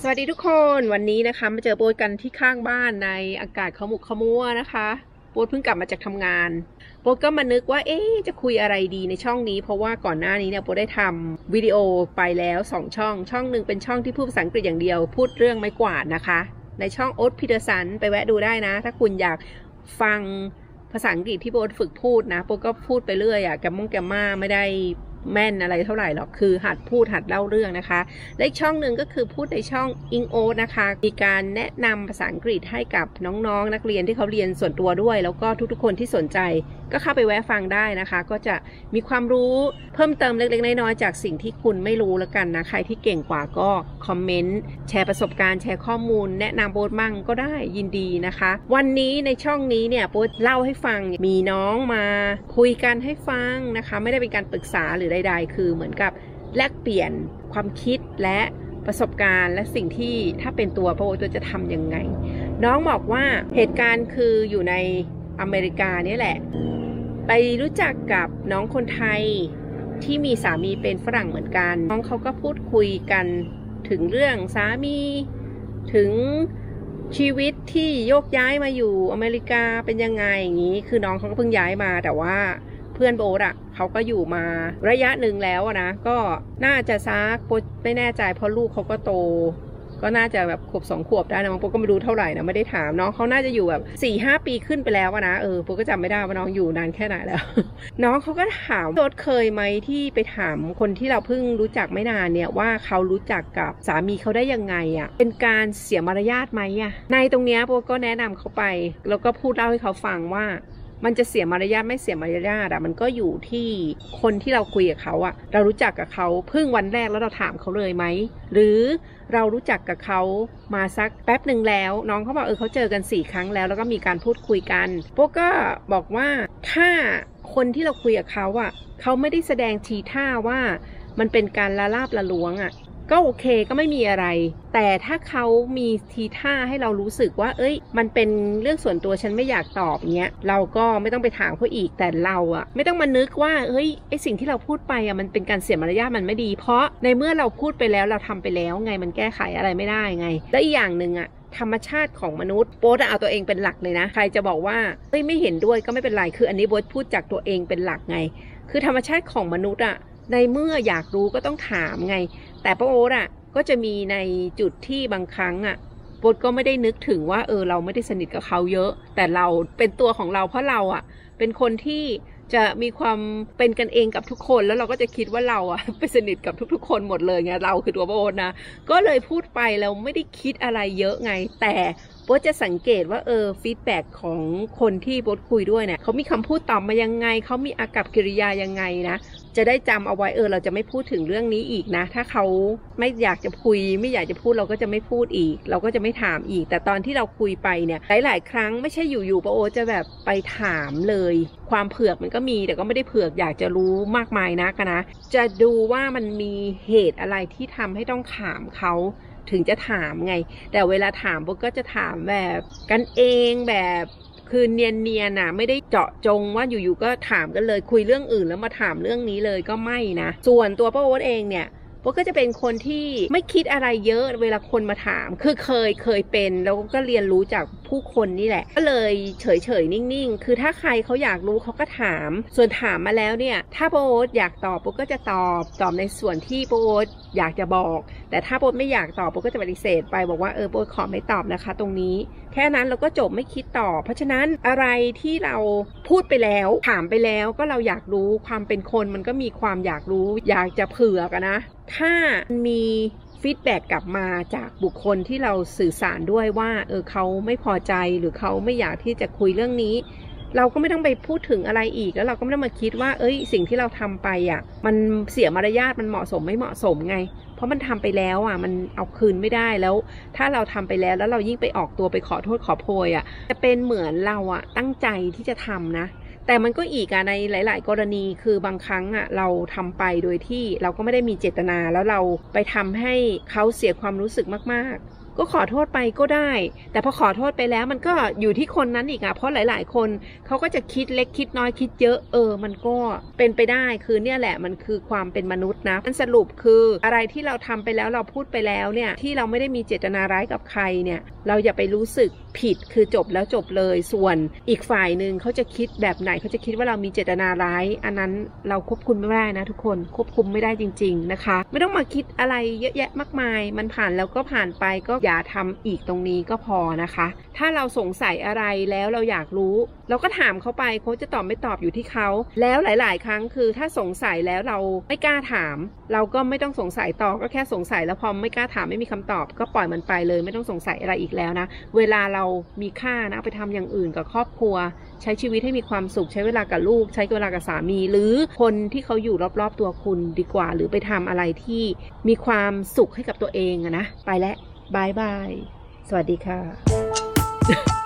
สวัสดีทุกคนวันนี้นะคะมาเจอโบ๊ทกันที่ข้างบ้านในอากาศขมุกขมัวนะคะโบ๊ทเพิ่งกลับมาจากทำงานโบ๊ทก็มานึกว่าเอ๊จะคุยอะไรดีในช่องนี้ เพราะว่าก่อนหน้านี้เนี่ยโบ๊ทได้ทำวิดีโอไปแล้วสองช่อง ช่องหนึ่งเป็นช่องที่พูดภาษาอังกฤษอย่างเดียว พูดเรื่องไม้กวาดนะคะ ในช่องโอ๊ตพีเตอร์สันไปแวะดูได้นะ ถ้าคุณอยากฟังภาษาอังกฤษที่โบ๊ทฝึกพูดนะโบก็พูดไปเรื่อยอะแกมมงแกมมาไม่ได้ แม่นอะไรเท่าไหร่หรอกคือหัดพูดหัดเล่าเรื่องนะคะ และอีกช่องหนึ่งก็คือพูดในช่อง i n g o นะคะ มีการแนะนำภาษาอังกฤษให้กับน้องๆนักเรียนที่เขาเรียนส่วนตัวด้วย แล้วก็ทุกๆคนที่สนใจ ก็เข้าไปแวะฟังได้นะคะ ก็จะมีความรู้เพิ่มเติมเล็กๆน้อยๆจากสิ่งที่คุณไม่รู้แล้วกันนะใครที่เก่งกว่าก็คอมเมนต์แชร์ประสบการณ์แชร์ข้อมูล แนะนำโบทมั่งก็ได้ยินดีนะคะ วันนี้ในช่องนี้เนี่ยโบทเล่าให้ฟังมีน้องมาคุยกันให้ฟังนะคะ ไม่ได้เป็นการปรึกษาหรือใด ๆ คือเหมือนกับแลกเปลี่ยนความคิดและประสบการณ์และสิ่งที่ถ้าเป็นตัวโบทจะทำยังไง น้องบอกว่าเหตุการณ์คืออยู่ในอเมริกาเนี่ยแหละ ไปรู้จักกับน้องคนไทยที่มีสามีเป็นฝรั่งเหมือนกัน น้องเขาก็พูดคุยกันถึงเรื่องสามี ถึงชีวิตที่โยกย้ายมาอยู่อเมริกาเป็นยังไงอย่างนี้ คือน้องเขาก็เพิ่งย้ายมาแต่ว่าเพื่อนโบ๊ทอะ เขาก็อยู่มาระยะหนึ่งแล้วนะ ก็น่าจะซักไม่แน่ใจเพราะลูกเขาก็โต ก็น่าจะแบบขวบสองขวบได้นะบางโป๊ก็ไม่รู้เท่าไหร่นะไม่ได้ถามน้องเขาน่าจะอยู่แบบสี่ห้าปีขึ้นไปแล้วนะเออโป๊ก็จำไม่ได้ว่าน้องอยู่นานแค่ไหนแล้ว น้องเขาก็ถามโดดเคยไหมที่ไปถามคนที่เราเพิ่งรู้จักไม่นานเนี่ยว่าเขารู้จักกับสามีเขาได้ยังไงอะเป็นการเสียมารยาทไหมอะในตรงเนี้ยโป๊ก็แนะนำเขาไป แล้วก็พูดเล่าให้เขาฟังว่า มันจะเสียมารยาทไม่เสียมารยาทอะมันก็อยู่ที่คนที่เราคุยกับเขาอะเรารู้จักกับเขาเพิ่งวันแรกแล้วเราถามเขาเลยไหมหรือเรารู้จักกับเขามาสักแป๊บหนึ่งแล้ว น้องเขาบอกเออเขาเจอกันสี่ครั้งแล้ว แล้วก็มีการพูดคุยกันพวกก็บอกว่าถ้าคนที่เราคุยกับเขาอะเขาไม่ได้แสดงทีท่าว่ามันเป็นการละลาบละล้วงอะ ก็โอเคก็ไม่มีอะไร แต่ถ้าเขามีทีท่าให้เรารู้สึกว่า เอ้ย มันเป็นเรื่องส่วนตัวฉันไม่อยากตอบเงี้ยเราก็ไม่ต้องไปถามเขาอีกแต่เราอะไม่ต้องมานึกว่าเฮ้ยไอสิ่งที่เราพูดไปอะมันเป็นการเสียมารยาทมันไม่ดี เพราะในเมื่อเราพูดไปแล้วเราทำไปแล้วไงมันแก้ไขอะไรไม่ได้ไง และอีกอย่างหนึ่งอะธรรมชาติของมนุษย์โบ๊ทเอาตัวเองเป็นหลักเลยนะ ใครจะบอกว่าเฮ้ยไม่เห็นด้วยก็ไม่เป็นไร คืออันนี้โบ๊ทพูดจากตัวเองเป็นหลักไง คือธรรมชาติของมนุษย์อะในเมื่ออยากรู้ก็ต้องถามไง แต่ป้าโอ๊ตอะก็จะมีในจุดที่บางครั้งอะโบทก็ไม่ได้นึกถึงว่าเออเราไม่ได้สนิทกับเขาเยอะ แต่เราเป็นตัวของเราเพราะเราอะ เป็นคนที่จะมีความเป็นกันเองกับทุกคนแล้วเราก็จะคิดว่าเราอะไปสนิทกับทุก ๆ คนหมดเลยไงเราคือตัวโบทนะก็เลยพูดไปเราไม่ได้คิดอะไรเยอะไง แต่โบจะสังเกตว่าเออฟีดแบ็ของคนที่โบคุยด้วยเนี่ยเขามีคำพูดตอบมายังไงเขามีอากับกิริยายังไงนะ จะได้จำเอาไว้เออเราจะไม่พูดถึงเรื่องนี้อีกนะ ถ้าเขาไม่อยากจะคุย ไม่อยากจะพูดเราก็จะไม่พูดอีก เราก็จะไม่ถามอีก แต่ตอนที่เราคุยไปเนี่ยหลาย ๆ ครั้งไม่ใช่อยู่ๆปะโอจะแบบไปถามเลย ความเผือกมันก็มีแต่ก็ไม่ได้เผือกอยากจะรู้มากมายนักนะ จะดูว่ามันมีเหตุอะไรที่ทำให้ต้องถามเขาถึงจะถามไง แต่เวลาถามโบก็จะถามแบบกันเองแบบ คือเนียนๆน่ะไม่ได้เจาะจงว่าอยู่ๆก็ถามกันเลยคุยเรื่องอื่นแล้วมาถามเรื่องนี้เลยก็ไม่นะ ส่วนตัวป้าโอ๊ตเองเนี่ย โอ๊ตก็จะเป็นคนที่ไม่คิดอะไรเยอะเวลาคนมาถาม คือเคยเคยเป็น แล้วก็เรียนรู้จากผู้คนนี่แหละ ก็เลยเฉยเฉยๆนิ่งๆ คือถ้าใครเขาอยากรู้เขาก็ถาม ส่วนถามมาแล้วเนี่ย ถ้าโอ๊ตอยากตอบโอ๊ตก็จะตอบตอบในส่วนที่โอ๊ตอยากจะบอก แต่ถ้าโอ๊ตไม่อยากตอบโอ๊ตก็จะปฏิเสธไปบอกว่าเออโอ๊ตขอไม่ตอบนะคะ ตรงนี้ แค่นั้นเราก็จบไม่คิดต่อ เพราะฉะนั้นอะไรที่เราพูดไปแล้วถามไปแล้วก็เราอยากรู้ความเป็นคนมันก็มีความอยากรู้ อยากจะเผื่อกนะ ถ้ามีฟีดแบ็กกลับมาจากบุคคลที่เราสื่อสารด้วยว่าเออเขาไม่พอใจหรือเขาไม่อยากที่จะคุยเรื่องนี้ เราก็ไม่ต้องไปพูดถึงอะไรอีกแล้วเราก็ไม่ต้องมาคิดว่า เอ้ย สิ่งที่เราทำไปอะ มันเสียมารยาทมันเหมาะสมไม่เหมาะสมไง เพราะมันทำไปแล้วอะ มันเอาคืนไม่ได้แล้ว ถ้าเราทำไปแล้วแล้วเรายิ่งไปออกตัวไปขอโทษขอโพยอะจะเป็นเหมือนเราอะตั้งใจที่จะทำนะ แต่มันก็อีกอะในหลาย ๆ กรณีคือบางครั้งอะเราทำไปโดยที่เราก็ไม่ได้มีเจตนาแล้วเราไปทำให้เขาเสียความรู้สึกมาก ๆ ก็ขอโทษไปก็ได้ แต่พอขอโทษไปแล้วมันก็อยู่ที่คนนั้นอีกอะเพราะหลาย ๆ คนเขาก็จะคิดเล็กคิดน้อยคิดเยอะเออ มันก็เป็นไปได้คือเนี่ยแหละมันคือความเป็นมนุษย์นะมันสรุปคืออะไรที่เราทำไปแล้วเราพูดไปแล้วเนี่ยที่เราไม่ได้มีเจตนาร้ายกับใครเนี่ยเราอย่าไปรู้สึกผิดคือจบแล้วจบเลยส่วนอีกฝ่ายหนึ่งเขาจะคิดแบบไหนเขาจะคิดว่าเรามีเจตนาร้าย อันนั้นเราควบคุมไม่ได้นะทุกคนควบคุมไม่ได้จริง ๆนะคะ ไม่ต้องมาคิดอะไรเยอะแยะมากมาย มันผ่านแล้วก็ผ่านไปก็อย่าทำอีกตรงนี้ก็พอนะคะ ถ้าเราสงสัยอะไรแล้วเราอยากรู้ เราก็ถามเขาไปเขาจะตอบไม่ตอบอยู่ที่เขาแล้วหลาย ๆ ครั้งคือถ้าสงสัยแล้วเราไม่กล้าถาม เราก็ไม่ต้องสงสัยต่อก็แค่สงสัยแล้วพอไม่กล้าถามไม่มีคำตอบ ก็ปล่อยมันไปเลย ไม่ต้องสงสัยอะไรอีกแล้วนะ เวลาเรามีค่านะไปทำอย่างอื่นกับครอบครัว ใช้ชีวิตให้มีความสุขใช้เวลากับลูก ใช้เวลากับสามี หรือคนที่เขาอยู่รอบ ๆ ตัวคุณดีกว่า หรือไปทำอะไรที่มีความสุขให้กับตัวเองอะนะไปแล้ว บายบาย สวัสดีค่ะ